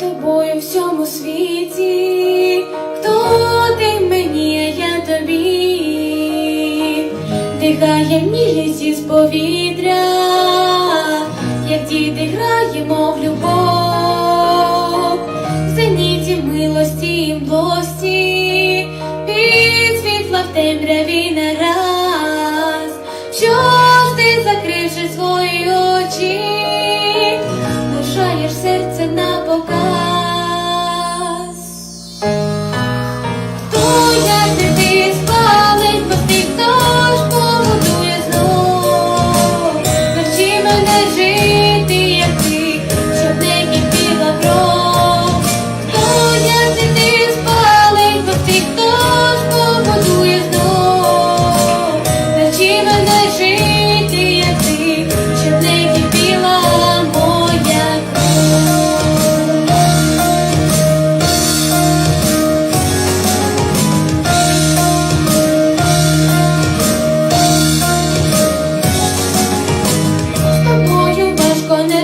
Тобою всьому світі, хто ти мені, я тобі, дихає мілість із повітря як діти граємо в любов.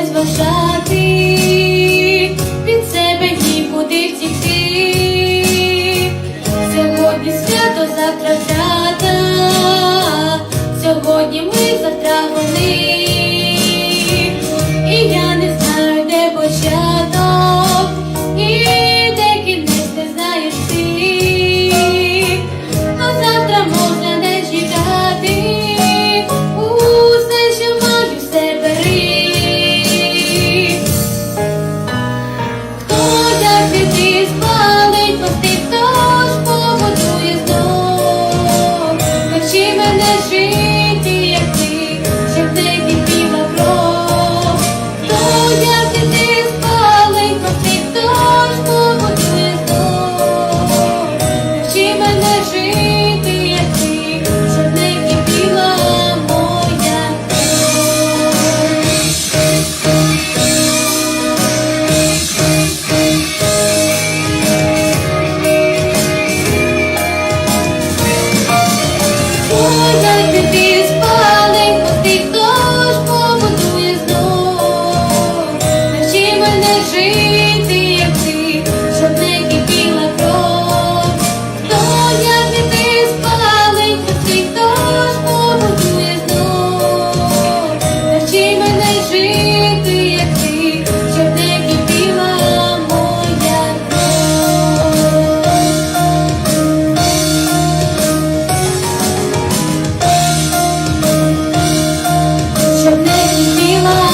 зважати, від себе нікуди втікти. Сьогодні свято завтра свята, сьогодні ми завтра вони. жити, як ти, щоб не кипіла кров. Доня піти з палень, ти хто ж побудує знов. Мене жити, як ти, щоб не кипіла моя. Щоб не кипіла